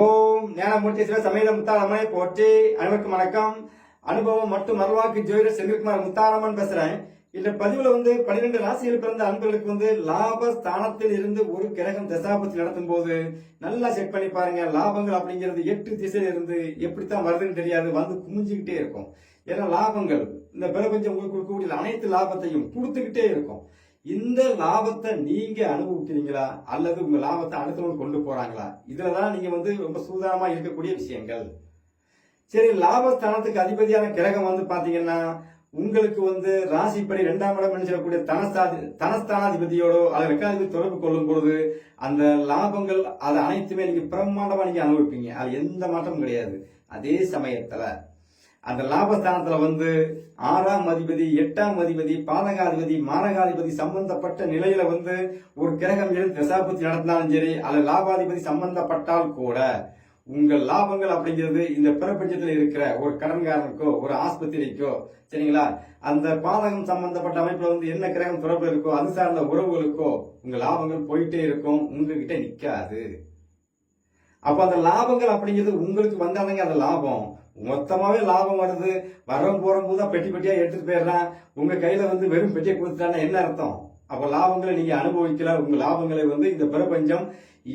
ஓம் ஞானமூர்த்தி சிவ சமேத முத்தாரம்மனை போற்றி அனைவருக்கும் வணக்கம். அனுபவம் மற்றும் மறுவாக்கு ஜோதிடர் செந்தில்குமார் முத்தாரம்மன் பேசுறேன். இந்த பதிவுல வந்து பன்னிரெண்டு ராசியில் பிறந்த அன்பர்களுக்கு வந்து லாப ஸ்தானத்தில் இருந்து ஒரு கிரகம் தசாபத்தில் நடத்தும் போது நல்லா செக் பண்ணி பாருங்க. லாபங்கள் அப்படிங்கிறது எட்டு திசையில இருந்து எப்படித்தான் வருதுன்னு தெரியாது. வந்து குமிஞ்சுக்கிட்டே இருக்கும். ஏன்னா லாபங்கள் இந்த பிரபஞ்சம் உங்களுக்கு கொடுக்கக்கூடிய அனைத்து லாபத்தையும் கொடுத்துக்கிட்டே இருக்கும். இந்த லாபத்தை நீங்க அனுபவிக்கிறீங்களா? அல்லது உங்க லாபத்தை அடுத்தவங்க கொண்டு போறாங்களா? இதுலதான் நீங்க வந்து ரொம்ப சூதானமா இருக்கக்கூடிய விஷயங்கள். சரி லாபஸ்தானத்துக்கு அதிபதியான கிரகம் வந்து பாத்தீங்கன்னா உங்களுக்கு வந்து ராசிப்படி இரண்டாம் இடம் சொல்லக்கூடிய தனஸ்தாதி தனஸ்தானாதிபதியோடோ அல்லது ரெக்காதிபதி தொடர்பு கொள்ளும் பொழுது அந்த லாபங்கள் அது அனைத்துமே நீங்க பிரம்மாண்டமா நீங்க அனுபவிப்பீங்க. அது எந்த மாற்றமும் கிடையாது. அதே சமயத்துல அந்த லாபஸ்தானத்துல வந்து ஆறாம் அதிபதி எட்டாம் அதிபதி பாதகாதிபதி மாரகாதிபதி சம்பந்தப்பட்ட நிலையில வந்து ஒரு கிரகம் எழுந்து தசாபுத்தி நடந்தாலும் சரி அல்ல லாபாதிபதி சம்பந்தப்பட்டால் கூட உங்கள் லாபங்கள் அப்படிங்கிறது இந்த பிரபஞ்சத்தில் இருக்கிற ஒரு கடன்காரனுக்கோ ஒரு ஆஸ்பத்திரிக்கோ சரிங்களா? அந்த பாதகம் சம்பந்தப்பட்ட அமைப்புல வந்து என்ன கிரகம் தொடர்பு இருக்கோ அது சார்ந்த உறவுகளுக்கோ உங்க லாபங்கள் போயிட்டே இருக்கும் உங்ககிட்ட நிக்காது. அப்போ அந்த லாபங்கள் அப்படிங்கிறது உங்களுக்கு வந்தாதாங்க அந்த லாபம். மொத்தமாவே லாபம் வருது. வரம் போகிறம்போது தான் பெட்டி பெட்டியா எடுத்துட்டு போயிடுறான் உங்க கையில வந்து வெறும் பெட்டியை கொடுத்துட்டான்னா என்ன அர்த்தம்? அப்ப லாபங்களை நீங்க அனுபவிக்கல. உங்க லாபங்களை வந்து இந்த பிரபஞ்சம்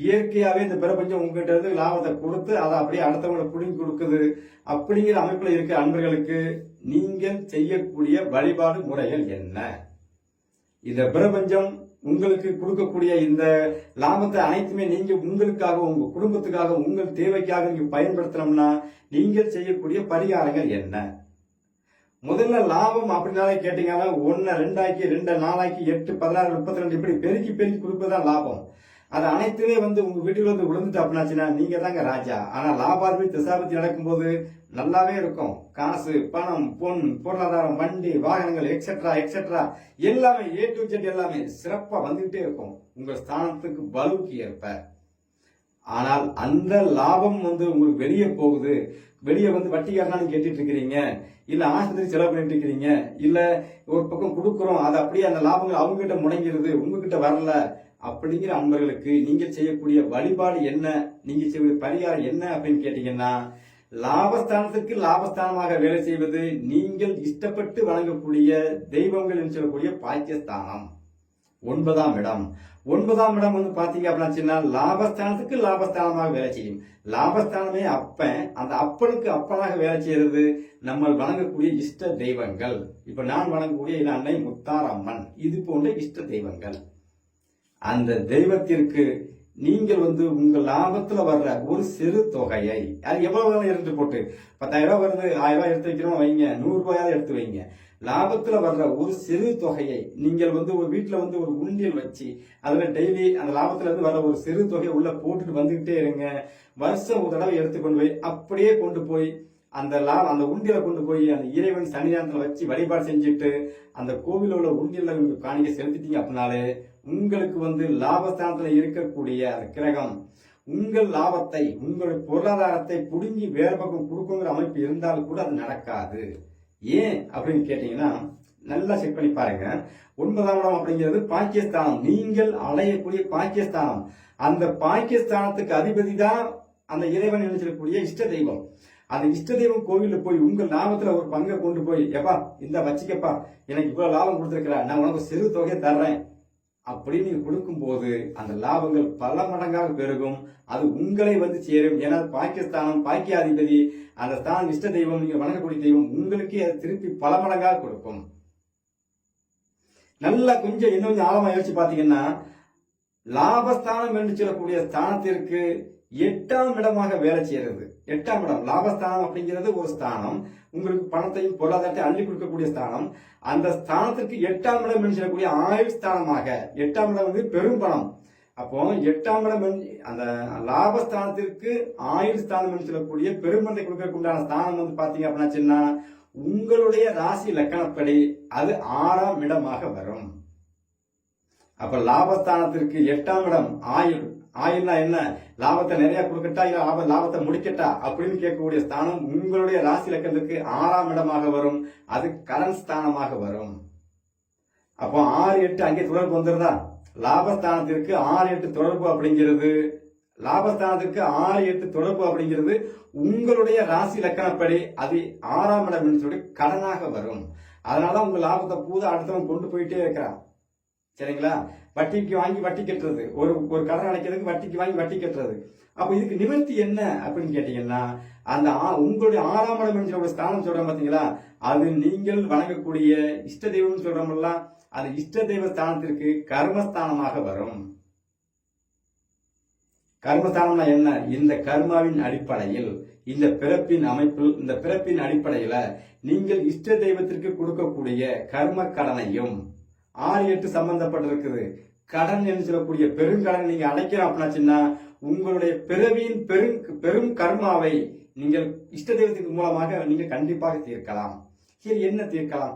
இயற்கையாவே இந்த பிரபஞ்சம் உங்ககிட்ட இருந்து லாபத்தை கொடுத்து அதை அப்படியே அடுத்தவங்களை புடுங்கி கொடுக்குது. அப்படிங்கிற அமைப்புல இருக்க அன்பர்களுக்கு நீங்கள் செய்யக்கூடிய வழிபாடு முறைகள் என்ன? இந்த பிரபஞ்சம் உங்களுக்கு கொடுக்கக்கூடிய இந்த லாபத்தை அனைத்துமே நீங்க உங்களுக்காக உங்க குடும்பத்துக்காக உங்கள் தேவைக்காக நீங்க பயன்படுத்தணும்னா நீங்கள் செய்யக்கூடிய பரிகாரங்கள் என்ன? முதல்ல லாபம் அப்படின்னாலே கேட்டீங்கன்னா ஒன்னு ரெண்டாக்கி ரெண்டு நாலாக்கி எட்டு பதினாறு முப்பத்தி ரெண்டு இப்படி பெருக்கி பெருக்கி கொடுப்பதுதான் லாபம். அது அனைத்துமே வந்து உங்க வீட்டுல வந்து விழுந்துட்டு அப்படின்னாச்சுன்னா நீங்க தாங்க ராஜா. ஆனா லாபாதிபதி திசாபத்தி நடக்கும்போது நல்லாவே இருக்கும். காசு பணம் பொன் பொருளாதாரம் வண்டி வாகனங்கள் எக்ஸெட்ரா எக்ஸெட்ரா எல்லாமே ஏ டு ஜெட் எல்லாமே சிறப்பா வந்துகிட்டே இருக்கும். உங்க ஸ்தானத்துக்கு பலுவுக்கு ஏற்ப. ஆனால் அந்த லாபம் வந்து உங்களுக்கு வெளியே போகுது. வெளியே வந்து வட்டிக்காரனாலும் கேட்டுட்டு இருக்கிறீங்க. இல்ல ஆஸ்பத்திரி செலவு பண்ணிட்டு இருக்கிறீங்க. இல்ல ஒரு பக்கம் கொடுக்குறோம். அது அப்படியே அந்த லாபங்கள் அவங்க கிட்ட முடங்கிருது உங்ககிட்ட வரல. அப்படிங்கிற அன்பர்களுக்கு நீங்க செய்யக்கூடிய வழிபாடு என்ன? நீங்க செய்யக்கூடிய பரிகாரம் என்ன அப்படின்னு கேட்டீங்கன்னா லாபஸ்தானத்திற்கு லாபஸ்தானமாக வேலை செய்வது நீங்கள் இஷ்டப்பட்டு வழங்கக்கூடிய தெய்வங்கள் என்று சொல்லக்கூடிய பாக்கியஸ்தானம். ஒன்பதாம் இடம். ஒன்பதாம் இடம் வந்து பாத்தீங்க அப்படின்னா லாபஸ்தானத்துக்கு லாபஸ்தானமாக வேலை செய்யும். லாபஸ்தானமே அப்பன் அந்த அப்பனுக்கு அப்பனாக வேலை செய்யறது நம்ம வணங்கக்கூடிய இஷ்ட தெய்வங்கள். இப்ப நான் வணங்கக்கூடிய என் அன்னை முத்தாரம்மன். இது போன்ற இஷ்ட தெய்வங்கள். அந்த தெய்வத்திற்கு நீங்கள் வந்து உங்க லாபத்துல வர்ற ஒரு சிறு தொகையை அது எவ்வளவு வேணாலும் எடுத்து போட்டு பத்தாயிரம் ரூபாய் வருது ஆயிரம் ரூபாய் எடுத்து வைக்கிறோம் வைங்க நூறு ரூபாயாவது எடுத்து வைங்க. லாபத்துல வர்ற ஒரு சிறு தொகையை நீங்கள் வந்து ஒரு வீட்டுல வந்து ஒரு உண்டியல் வச்சு அதுல டெய்லி அந்த லாபத்துல இருந்து வர ஒரு சிறு தொகையை உள்ள போட்டுட்டு வந்துகிட்டே இருங்க. வருஷம் ஒரு தடவை எடுத்து கொண்டு போய் அப்படியே கொண்டு போய் அந்த லா அந்த உண்டியலை கொண்டு போய் அந்த இறைவன் சன்னிதானத்துல வச்சு வழிபாடு செஞ்சுட்டு அந்த கோவிலில் உள்ள உண்டியலில் காணிக்க செலுத்திட்டீங்க அப்படின்னாலே உங்களுக்கு வந்து லாபஸ்தானத்தில் இருக்கக்கூடிய கிரகம் உங்கள் லாபத்தை உங்கள் பொருளாதாரத்தை புடுங்கி வேறு பக்கம் கொடுக்குங்கிற அமைப்பு இருந்தாலும் கூட அது நடக்காது. ஏன் அப்படின்னு கேட்டீங்கன்னா நல்லா செக் பண்ணி பாருங்க. ஒன்பதாம் இடம் அப்படிங்கிறது பாக்கியஸ்தானம். நீங்கள் அலையக்கூடிய பாக்கியஸ்தானம். அந்த பாகிஸ்தானத்துக்கு அதிபதி தான் அந்த இறைவன் நினைச்சிருக்கக்கூடிய இஷ்ட தெய்வம். அந்த இஷ்ட தெய்வம் கோவிலில் போய் உங்கள் லாபத்தில் ஒரு பங்கை கொண்டு போய் எப்பா இந்த வச்சுக்கப்பா எனக்கு இவ்வளோ லாபம் கொடுத்துருக்கிற நான் உனக்கு சிறு தொகையை தர்றேன். அப்படின்னு நீங்க கொடுக்கும்போது அந்த லாபங்கள் பல மடங்காக பெருகும். அது உங்களை வந்து சேரும். ஏன்னா பாக்கியஸ்தானம் பாக்கியாதிபதி அந்த ஸ்தானம் இஷ்ட தெய்வம் நீங்க வணங்கக்கூடிய தெய்வம் உங்களுக்கே அது திருப்பி பல மடங்காக கொடுக்கும். நல்லா கொஞ்சம் இன்னும் கொஞ்சம் ஆழமா யோசிச்சு பாத்தீங்கன்னா லாபஸ்தானம் என்று சொல்லக்கூடிய ஸ்தானத்திற்கு எட்டாம் இடமாக வேலை செய்யறது எட்டாம் இடம். லாபஸ்தானம் அப்படிங்கிறது ஒரு ஸ்தானம். உங்களுக்கு பணத்தையும் பொருளாதாரத்தை அள்ளி கொடுக்கக்கூடிய ஸ்தானம். அந்த ஸ்தானத்திற்கு எட்டாம் இடம் என்று சொல்லக்கூடிய ஆயுள் ஸ்தானமாக எட்டாம் இடம் வந்து பெரும் பணம். அப்போ எட்டாம் இடம் அந்த லாபஸ்தானத்திற்கு ஆயுள் ஸ்தானம் என்று சொல்லக்கூடிய பெருமந்தை கொடுக்கக்கூடிய ஸ்தானம் வந்து பாத்தீங்க அப்படின்னா சின்ன உங்களுடைய ராசி லக்கணப்படி அது ஆறாம் இடமாக வரும். அப்ப லாபஸ்தானத்திற்கு எட்டாம் இடம் ஆயுள். ஆயுள்னா என்ன? லாபத்தை நிறைய கொடுக்கட்டா இல்ல லாப- லாபத்தை முடிக்கட்டா? அப்படின்னு கேட்கக்கூடிய ஸ்தானம் உங்களுடைய ராசி லக்கணத்திற்கு ஆறாம் இடமாக வரும். அது கடன் ஸ்தானமாக வரும். அப்போ ஆறு எட்டு அங்கே தொடர்பு வந்துருதா? லாபஸ்தானத்திற்கு ஆறு எட்டு தொடர்பு அப்படிங்கிறது. லாபஸ்தானத்திற்கு ஆறு எட்டு தொடர்பு அப்படிங்கிறது உங்களுடைய ராசி லக்கணப்படி அது ஆறாம் இடம் சொல்லி கடனாக வரும். அதனால உங்க லாபத்தை பூரா அடுத்தவன் கொண்டு போயிட்டே இருக்கிறான். சரிங்களா? வட்டிக்கு வாங்கி வட்டி கட்டுறது. ஒரு ஒரு கடன் அடைக்கிறதுக்கு வட்டிக்கு வாங்கி வட்டி கட்டுறது. அப்போ இதுக்கு நிவர்த்தி என்ன அப்படின்னு கேட்டீங்கன்னா அந்த ஆ- உங்களுடைய ஆறாம் இடம் என்று சொல்ற ஸ்தானம் சொல்றோம் பார்த்தீங்களா அது நீங்கள் வணங்கக்கூடிய இஷ்ட தெய்வம் சொல்றோம்ல அது இஷ்ட தெய்வ ஸ்தானத்திற்கு கர்மஸ்தானமாக வரும். கர்மஸ்தானம்னா என்ன? இந்த கர்மாவின் அடிப்படையில் இந்த பிறப்பின் அமைப்பில் இந்த பிறப்பின் அடிப்படையில நீங்கள் இஷ்ட தெய்வத்திற்கு கொடுக்கக்கூடிய கர்ம கடனையும் ஆறு எட்டு சம்பந்தப்பட்டிருக்குது. கடன் என்று சொல்லக்கூடிய பெருங்கடன் நீங்க அடைக்கிறோம் அப்படின்னாச்சுன்னா உங்களுடைய பிறவியின் பெரும் பெரும் கர்மாவை நீங்கள் இஷ்ட தெய்வத்திற்கு மூலமாக நீங்க கண்டிப்பாக தீர்க்கலாம். சரி என்ன தீர்க்கலாம்?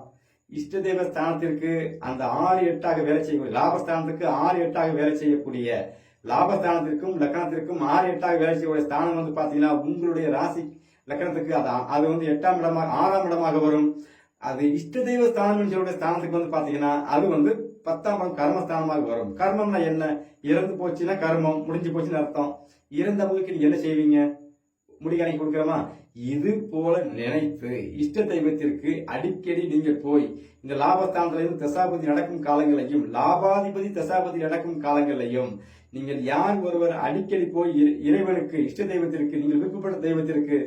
இஷ்ட தெய்வ ஸ்தானத்திற்கு அந்த ஆறு எட்டாக வேலை செய்யக்கூடிய லாபஸ்தானத்துக்கு ஆறு எட்டாக வேலை செய்யக்கூடிய லாபஸ்தானத்திற்கும் லக்கணத்திற்கும் ஆறு எட்டாக வேலை செய்யக்கூடிய ஸ்தானம் வந்து பாத்தீங்கன்னா உங்களுடைய ராசி லக்கணத்துக்கு அது அது வந்து எட்டாம் இடமாக ஆறாம் இடமாக வரும். அது இஷ்ட தெய்வ ஸ்தானம் சொல்லக்கூடிய ஸ்தானத்துக்கு வந்து பாத்தீங்கன்னா அது வந்து பத்தாம் கர்மஸ்தானமாக வரும். கர்மம்னா என்ன? இறந்து போச்சுன்னா கர்மம் முடிஞ்சு போச்சுன்னு அர்த்தம். இறந்தவங்களுக்கு நீங்க என்ன செய்வீங்க? முடிகாணி கொடுக்கிறோமா? இது போல நினைத்து இஷ்ட தெய்வத்திற்கு அடிக்கடி நீங்க போய் இந்த லாபஸ்தானத்துல தசாபதி நடக்கும் காலங்களையும் லாபாதிபதி தசாபதி நடக்கும் காலங்களையும் நீங்கள் யார் ஒருவர் அடிக்கடி போய் இறைவனுக்கு இஷ்ட தெய்வத்திற்கு நீங்கள் விருப்பப்பட்ட தெய்வத்திற்கு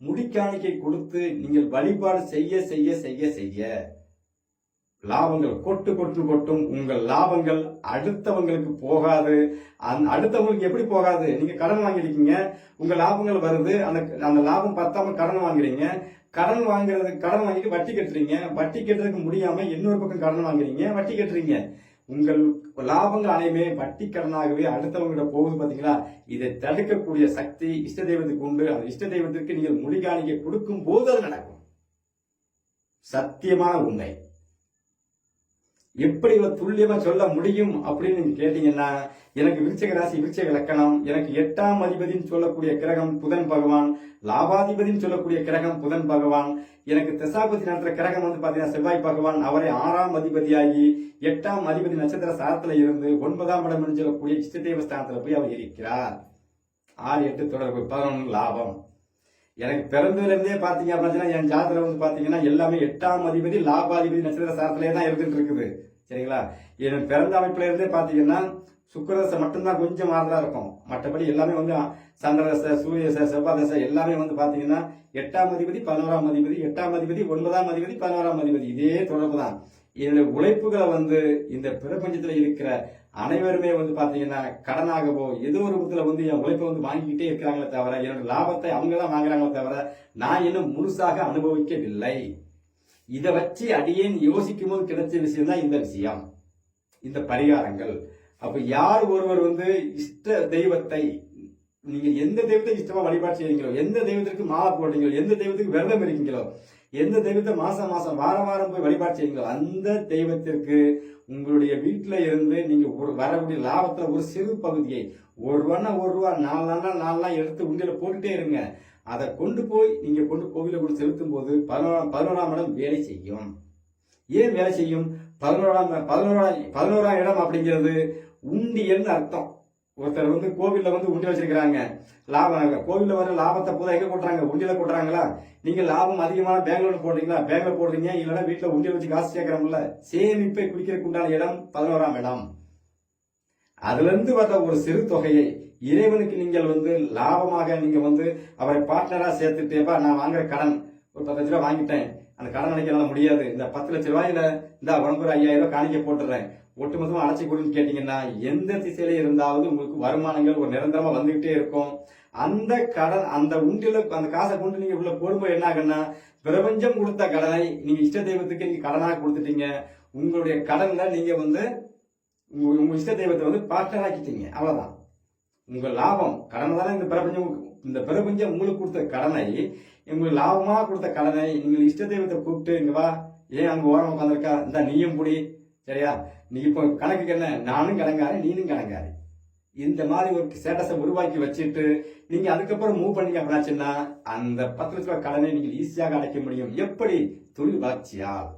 முடிக்காணிக்கை கொடுத்து நீங்கள் வழிபாடு செய்ய செய்ய செய்ய செய்ய லாபங்கள் கொட்டு கொட்டு கொட்டும். உங்கள் லாபங்கள் அடுத்தவங்களுக்கு போகாது. அந் அடுத்தவங்களுக்கு எப்படி போகாது? நீங்க கடன் வாங்கியிருக்கீங்க உங்க லாபங்கள் வருது அந்த அந்த லாபம் பத்தாம கடன் வாங்குறீங்க. கடன் வாங்குறது கடன் வாங்கிட்டு வட்டி கட்டுறீங்க. வட்டி கட்டுறதுக்கு முடியாம இன்னொரு பக்கம் கடன் வாங்குறீங்க. வட்டி கட்டுறீங்க. உங்கள் லாபங்கள் அனைமே வட்டி கடனாகவே அடுத்தவங்கிட்ட போகுது பாத்தீங்களா? இதை தடுக்கக்கூடிய சக்தி இஷ்ட தெய்வத்துக்கு உண்டு. அந்த இஷ்ட தெய்வத்திற்கு நீங்கள் முடிகாணிக்க கொடுக்கும் போது அது நடக்கும். சத்தியமான உண்மை. எப்படி இவ்வளவு துல்லியமா சொல்ல முடியும் அப்படின்னு நீங்க கேட்டீங்கன்னா எனக்கு விருச்சக ராசி விருச்சக லக்கணம் எனக்கு எட்டாம் அதிபதினு சொல்லக்கூடிய கிரகம் புதன் பகவான் லாபாதிபதினு சொல்லக்கூடிய கிரகம் புதன் பகவான். எனக்கு தசாபதி நடத்துற கிரகம் வந்து பாத்தீங்கன்னா செவ்வாய் பகவான். அவரை ஆறாம் அதிபதியாகி எட்டாம் அதிபதி நட்சத்திர சாரத்துல இருந்து ஒன்பதாம் இடம் என்று சொல்லக்கூடிய இஷ்டதெய்வ ஸ்தானத்துல போய் அவர் இருக்கிறார். ஆறு எட்டு தொடர்பு பதினொன்று லாபம். எனக்கு பிறந்ததுல இருந்தே பாத்தீங்க அப்படின்னா என் ஜாதகம் வந்து பாத்தீங்கன்னா எல்லாமே எட்டாம் அதிபதி லாபாதிபதி நட்சத்திர சாரத்திலே தான் இருந்துட்டு இருக்குது. சரிங்களா? என் பிறந்த அமைப்புல இருந்தே பாத்தீங்கன்னா சுக்கரதசை மட்டும்தான் கொஞ்சம் மாறுதலாக இருக்கும். மற்றபடி எல்லாமே வந்து சந்திரதசை சூரியதசை செவ்வாதசை எல்லாமே வந்து பார்த்தீங்கன்னா எட்டாம் அதிபதி பதினோராம் அதிபதி எட்டாம் அதிபதி ஒன்பதாம் அதிபதி பதினோராம் அதிபதி. இதே தொடர்பு தான். என்னுடைய உழைப்புகளை வந்து இந்த பிரபஞ்சத்தில் இருக்கிற அனைவருமே வந்து பார்த்தீங்கன்னா கடனாகவோ ஏதோ ஒரு விதத்தில் வந்து என் உழைப்பை வந்து வாங்கிக்கிட்டே இருக்கிறாங்களே தவிர என்னோட லாபத்தை அவங்க தான் வாங்குறாங்களே தவிர நான் இன்னும் முழுசாக அனுபவிக்கவில்லை. இதை வச்சு அடியேன் யோசிக்கும் போது கிடைச்ச விஷயம் தான் இந்த விஷயம். இந்த பரிகாரங்கள். அப்ப யார் ஒருவர் வந்து இஷ்ட தெய்வத்தை நீங்க எந்த தெய்வத்தை இஷ்டமா வழிபாடு செய்றீங்களோ எந்த தெய்வத்திற்கு மாலை போடுறீங்களோ எந்த தெய்வத்துக்கு விரதம் இருக்கீங்களோ எந்த தெய்வத்தை மாசம் மாசம் வாரம் வாரம் போய் வழிபாடு செய்யுங்களோ அந்த தெய்வத்திற்கு உங்களுடைய வீட்டில் இருந்து நீங்க ஒரு வரக்கூடிய லாபத்துல ஒரு சிறு பகுதியை ஒரு ரூபான்னா ஒரு ரூபா நாலு நாலாம் எடுத்து உண்டியில போட்டுட்டே இருங்க. அதை கொண்டு போய் நீங்க கொண்டு கோவில கொண்டு செலுத்தும் போது பதினோராம் பதினோராம் இடம் வேலை செய்யும். ஏன் வேலை செய்யும்? பதினோராம் பதினோராம் பதினோராம் இடம் அப்படிங்கிறது உண்டியல்னு அர்த்தம். ஒருத்தர் வந்து கோவிலில் வந்து உண்டி வச்சிருக்கிறாங்க. லாபம் கோவிலில் வர லாபத்தை போதா எங்கே கொட்டுறாங்க? உண்டியில் கொட்டுறாங்களா? நீங்கள் லாபம் அதிகமான பேங்க்ல போடுறீங்களா? பேங்க்ல போடுறீங்க. இல்லைன்னா வீட்டில் உண்டியல் வச்சு காசு சேர்க்குறோம்ல. சேமிப்பை குடிக்கிறதுக்கு உண்டான இடம் பதினோராம் இடம். அதுலேருந்து வர்ற ஒரு சிறு தொகையை இறைவனுக்கு நீங்கள் வந்து லாபமாக நீங்கள் வந்து அவரை பார்ட்னராக சேர்த்துட்டேப்பா நான் வாங்குற கடன் ஒரு பத்து லட்ச ரூபா வாங்கிட்டேன். அந்த கடன் அடைக்கலாம் முடியாது. இந்த பத்து லட்ச ரூபாயில இந்த உனக்கு ஒரு ஐயாயிரம் ரூபாய் காணிக்க போட்டுறேன். ஒட்டுமொத்தமா அழைச்சி கொடுன்னு கேட்டீங்கன்னா எந்த திசையில இருந்தாவது உங்களுக்கு வருமானங்கள் ஒரு நிரந்தரமா வந்துகிட்டே இருக்கும். அந்த கடன் அந்த உண்டில அந்த காசை கொண்டு நீங்க உள்ள போடும்போது என்ன ஆகுன்னா பிரபஞ்சம் கொடுத்த கடனை நீங்க இஷ்ட தெய்வத்துக்கு நீங்க கடனாக கொடுத்துட்டீங்க. உங்களுடைய கடன்ல நீங்க வந்து உங்க உங்க இஷ்ட தெய்வத்தை வந்து பார்ட்னர் ஆக்கிட்டீங்க. அவ்வளவுதான். உங்கள் லாபம் கடனை தானே இந்த பிரபஞ்சம் இந்த பிரபஞ்சம் உங்களுக்கு கொடுத்த கடனை உங்களுக்கு லாபமாக கொடுத்த கடனை நீங்கள் இஷ்ட தெய்வத்தை கூப்பிட்டு இங்கே வா ஏன் அங்கே ஓரம் உட்காந்துருக்கா இந்த நீயும் புடி. சரியா? நீ இப்போ கணக்குக்கு என்ன? நானும் கடங்காரன் நீனும் கணங்காரி இந்த மாதிரி ஒரு ஸ்டேட்டஸை உருவாக்கி வச்சுட்டு நீங்கள் அதுக்கப்புறம் மூவ் பண்ணீங்க அப்படின்னாச்சுன்னா அந்த பத்து லட்ச ரூபாய் கடனை நீங்கள் ஈஸியாக அடைக்க முடியும். எப்படி? தொழில் வளர்ச்சியால்.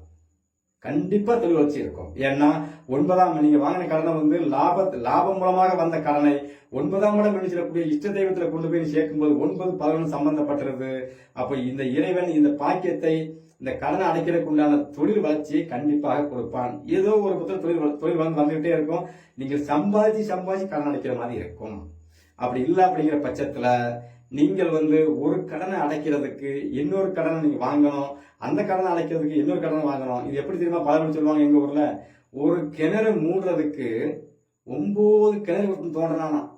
கண்டிப்பாக தெளிவு வச்சிருக்கும். இருக்கும் ஏன்னா ஒன்பதாம் நீங்கள் வாங்கின கடனை வந்து லாப லாபம் மூலமாக வந்த கடனை ஒன்பதாம் இடம் நினைச்சிடக்கூடிய இஷ்ட தெய்வத்தில் கொண்டு போய் சேர்க்கும்போது ஒன்பது பதினொன்று சம்பந்தப்பட்டிருது. அப்போ இந்த இறைவன் இந்த பாக்கியத்தை இந்த கடனை அடைக்கிறதுக்கு உண்டான தொழில் வளர்ச்சியை கண்டிப்பாக கொடுப்பான். ஏதோ ஒரு புத்தக தொழில் தொழில் வந்து வந்துகிட்டே இருக்கும். நீங்கள் சம்பாதிச்சு சம்பாதிச்சு கடன் அடைக்கிற மாதிரி இருக்கும். அப்படி இல்லை அப்படிங்கிற பட்சத்தில் நீங்கள் வந்து ஒரு கடனை அடைக்கிறதுக்கு இன்னொரு கடனை நீங்கள் வாங்கணும். அந்த கடனை அடைக்கிறதுக்கு இன்னொரு கடனை வாங்கணும். இது எப்படி தெரியுமா? பலரும் சொல்லுவாங்க எங்கள் ஊரில் ஒரு கிணறு மூடுறதுக்கு ஒம்பது கிணறு ஒருத்தன்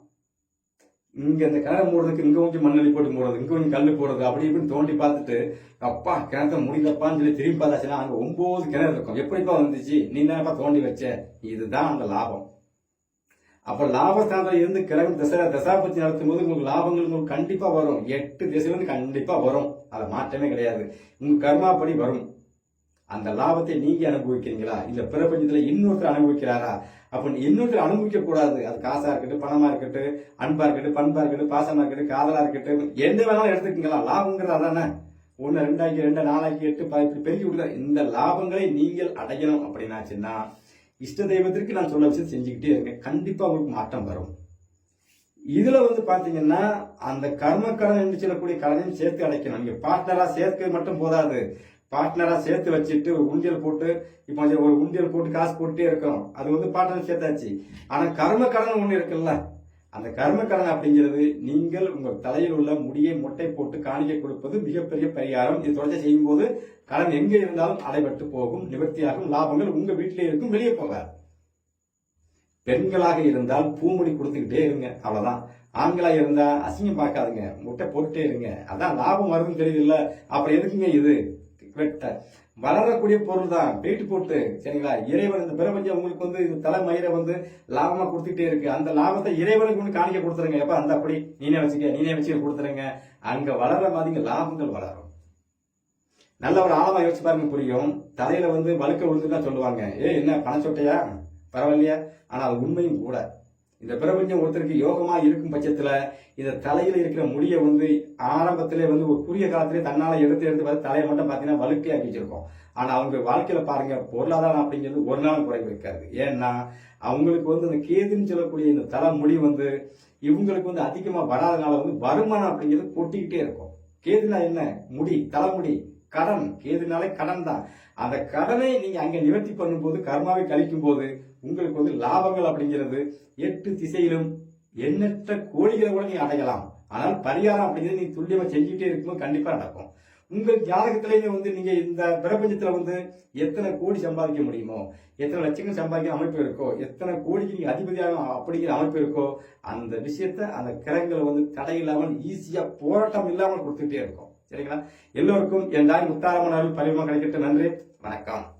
இங்கே இந்த கிணறு மூடுறதுக்கு இங்கே கொஞ்சம் மண்ணெளி போட்டு மூடுறது இங்கே கொஞ்சம் கல் போடுறது அப்படி இப்படின்னு தோண்டி பார்த்துட்டு அப்பா கிணத்த முடியலப்பான்னு சொல்லி திரும்பி பார்த்தாச்சுன்னா அங்கே ஒம்பது கிணறு இருக்கும். எப்படிப்பா வந்துச்சு? நீ தானப்பா தோண்டி வச்ச? இதுதான் அந்த லாபம். அப்ப லாபஸ்தானத்துல இருந்து கிழமை தசரா தசாபத்தி நடத்தும் போது உங்களுக்கு லாபங்கள் உங்களுக்கு கண்டிப்பா வரும். எட்டு திசையில கண்டிப்பாக கண்டிப்பா வரும். அது மாற்றமே கிடையாது. உங்க கர்மாப்படி வரும். அந்த லாபத்தை நீங்க அனுபவிக்கிறீங்களா? இல்ல பிரபஞ்சத்துல இன்னொருத்தர் அனுபவிக்கிறாரா? அப்ப இன்னொருத்தர் அனுபவிக்க கூடாது. அது காசா இருக்கட்டும் பணமா இருக்கட்டும் அன்பா இருக்கட்டும் பண்பா இருக்கட்டும் பாசமா இருக்கட்டும் காதலா இருக்கட்டும் எந்த வேணாலும் எடுத்துக்கங்களா? லாபங்கிறது அதானே. ஒன்னு ரெண்டாக்கி ரெண்டு நாளாக்கி எட்டு ப- இப்படி பெருக்கி விடுற இந்த லாபங்களை நீங்கள் அடையணும் அப்படின்னாச்சுன்னா இஷ்ட தெய்வத்திற்கு நான் சொல்ல விஷயம் செஞ்சுக்கிட்டே இருங்க கண்டிப்பா உங்களுக்கு மாற்றம் வரும். இதுல வந்து பாத்தீங்கன்னா அந்த கர்ம கடன் என்று சொல்லக்கூடிய கடனையும் சேர்த்து அடைக்கணும். நீங்க பார்ட்னரா சேர்க்க மட்டும் போதாது. பார்ட்னரா சேர்த்து வச்சுட்டு ஒரு உண்டியல் போட்டு இப்போ ஒரு உண்டியல் போட்டு காசு போட்டுட்டே இருக்கோம். அது வந்து பார்ட்னர் சேர்த்தாச்சு. ஆனா கர்ம கடன் ஒண்ணு இருக்குல்ல? அந்த கர்மக்கடன் அப்படிங்கிறது நீங்கள் உங்கள் தலையில் உள்ள முடியை மொட்டை போட்டு காணிக்க கொடுப்பது மிகப்பெரிய பரிகாரம். இது தொடர்ச்சி செய்யும் போது கடன் எங்கே இருந்தாலும் அடைபட்டு போகும். நிவர்த்தியாகும். லாபங்கள் உங்க வீட்டிலே இருக்கும் வெளியே போகாது. பெண்களாக இருந்தால் பூமுடி கொடுத்துக்கிட்டே இருங்க அவ்வளவுதான். ஆண்களாக இருந்தா அசிங்கம் பார்க்காதுங்க. முட்டை போட்டுட்டே இருங்க. அதான் லாபம் வருதுன்னு தெரியுது இல்ல அப்புறம் எதுக்குங்க இது? வளரக்கூடிய பொருள் தான் வெயிட் போட்டு சரிங்களா? இறைவன் இந்த பிரபஞ்சம் உங்களுக்கு வந்து இந்த தலைமயிரை வந்து லாபமா கொடுத்துட்டே இருக்கு. அந்த லாபத்தை இறைவனுக்கு வந்து காணிக்க கொடுத்துருங்க. எப்ப அந்த அப்படி நீனே வச்சுக்க நீனே வச்சு கொடுத்துருங்க. அங்க வளர்ற மாதிரி லாபங்கள் வளரும். நல்ல ஒரு ஆழமா யோசிச்சு பாருங்க புரியும். தலையில வந்து வழுக்க விழுந்துதான் சொல்லுவாங்க. ஏ என்ன பணச்சொட்டையா பரவாயில்லையா. ஆனால் அது உண்மையும் கூட. இந்த பிரபஞ்சம் ஒருத்தருக்கு யோகமா இருக்கும் பட்சத்துல இந்த தலையில இருக்கிற முடியை வந்து ஆரம்பத்திலே வந்து ஒரு குறுகிய காலத்திலே தன்னால எடுத்து எடுத்து பார்த்து தலையை மட்டும் பாத்தீங்கன்னா வழுக்கையாக்கி வச்சிருக்கோம். ஆனா அவங்க வாழ்க்கையில பாருங்க பொருளாதாரம் அப்படிங்கிறது ஒரு நாள் குறைவு இருக்காது. ஏன்னா அவங்களுக்கு வந்து அந்த கேதுன்னு சொல்லக்கூடிய இந்த தலைமுடி வந்து இவங்களுக்கு வந்து அதிகமா வராதனால வந்து வருமானம் அப்படிங்கிறது கொட்டிக்கிட்டே இருக்கும். கேதுனா என்ன? முடி தலைமுடி. கடன் கேதுனாலே கடன் தான். அந்த கடனை நீங்க அங்க நிவர்த்தி பண்ணும்போது கர்மாவை கழிக்கும் போது உங்களுக்கு வந்து லாபங்கள் அப்படிங்கிறது எட்டு திசையிலும் எண்ணற்ற கோழிகளை கூட நீங்கள் அடையலாம். ஆனால் பரிகாரம் அப்படிங்கிறது நீ துல்லியமா செஞ்சுட்டே இருக்கும்போது கண்டிப்பா நடக்கும். உங்கள் ஜாதகத்திலேயே வந்து நீங்க இந்த பிரபஞ்சத்துல வந்து எத்தனை கோடி சம்பாதிக்க முடியுமோ எத்தனை லட்சங்கள் சம்பாதிக்க அமைப்பு இருக்கோ எத்தனை கோடிக்கு நீங்க அதிபதியாக அப்படிங்கிற அமைப்பு இருக்கோ அந்த விஷயத்த அந்த கிரகங்களை வந்து தடை இல்லாமல் ஈஸியா போராட்டம் இல்லாமல் கொடுத்துட்டே இருக்கும். சரிங்களா? எல்லோருக்கும் என் தாய் முத்தாரம்மன் அருள் பரிவம் கிடைக்கட்டும். நன்றி. வணக்கம்.